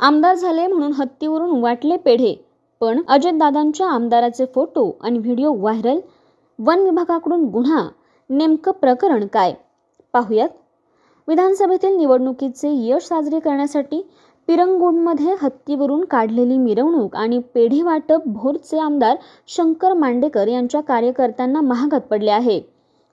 आमदार झाले म्हणून हत्तीवरून वाटले पेढे. पण अजितदादांच्या आमदाराचे फोटो आणि व्हिडिओ व्हायरल. वन विभागाकडून गुन्हा. नेमकं प्रकरण काय? पाहूयात. विधानसभेतील निवडणुकीचे यश साजरे करण्यासाठी पिरंगुणमध्ये हत्तीवरून काढलेली मिरवणूक आणि पेढी वाटप भोरचे आमदार शंकर मांडेकर यांच्या कार्यकर्त्यांना महागात पडले आहे.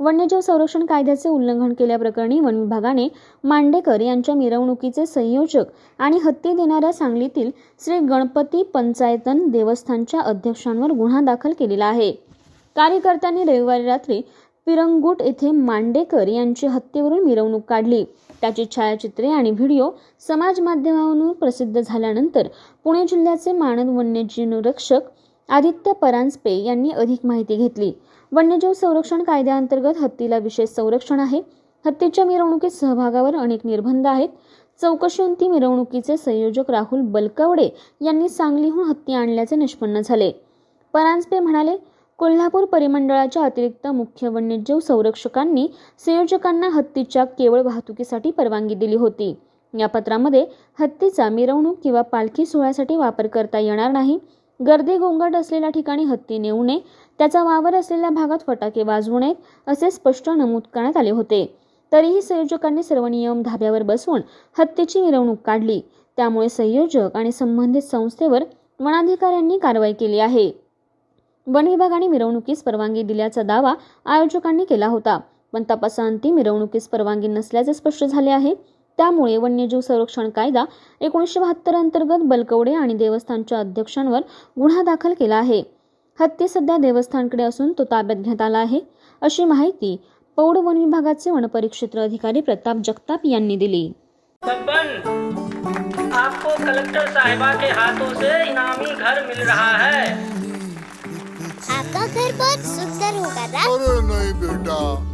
वन्यजीव संरक्षण कायद्याचे उल्लंघन केल्याप्रकरणी वन विभागाने मांडेकर यांच्या मिरवणुकीचे संयोजक आणि हत्ती देणाऱ्या सांगलीतील श्री गणपती पंचायतन देवस्थानच्या अध्यक्षांवर गुन्हा दाखल केलेला आहे. कार्यकर्त्यांनी रविवारी रात्री पिरंगुट येथे मांडेकर यांची हत्येवरून मिरवणूक काढली. त्याची छायाचित्रे आणि व्हिडिओ समाज माध्यमांवरून प्रसिद्ध झाल्यानंतर पुणे जिल्ह्याचे मानद वन्यजीव रक्षक आदित्य परांजपे यांनी अधिक माहिती घेतली. वन्यजीव संरक्षण कायद्याअंतर्गत हत्तीला विशेष संरक्षण आहे. हत्तीच्या मिरवणुकीत सहभागावर अनेक निर्बंध आहेत. चौकशीअंती मिरवणुकीचे संयोजक राहुल बलकवडे यांनी सांगलीहून हत्ती आणल्याचे निष्पन्न झाले. परांजपे म्हणाले कोल्हापूर परिमंडळाच्या अतिरिक्त मुख्य वन्यजीव संरक्षकांनी संयोजकांना हत्तीच्या केवळ वाहतुकीसाठी परवानगी दिली होती. या पत्रामध्ये हत्तीचा मिरवणूक किंवा पालखी सोहळ्यासाठी वापर करता येणार नाही. गर्दी गोंगट असलेल्या ठिकाणी हत्ती नेऊ नये त्याचा वावर असलेल्या भागात फटाके वाजवू नयेत असे स्पष्ट नमूद करण्यात आले होते. तरीही संयोजकांनी सर्व नियम धाब्यावर बसवून हत्तीची मिरवणूक काढली. त्यामुळे संयोजक आणि संबंधित संस्थेवर वनाधिकाऱ्यांनी कारवाई केली आहे. वन विभागाने मिरवणुकीस परवानगी दिल्याचा दावा आयोजकांनी केला होता. पण तपासाअंती मिरवणुकीस परवानगी नसल्याचे स्पष्ट झाले आहे. त्यामुळे वन्यजीव संरक्षण कायदा एकोणीसशे बहात्तर अंतर्गत बलकवडे आणि देवस्थानच्या अध्यक्षांवर गुन्हा दाखल केला आहे. हत्ती सध्या देवस्थानकडे असून तो ताब्यात घेण्यात आला आहे अशी माहिती पौड वन विभागाचे वनपरिक्षेत्र अधिकारी प्रताप जगताप यांनी दिली. आपको कलेक्टर साहिबा के हाथों से इनामी घर मिल रहा है। आपका घर बहुत सुंदर होगा ना अरे नहीं बेटा।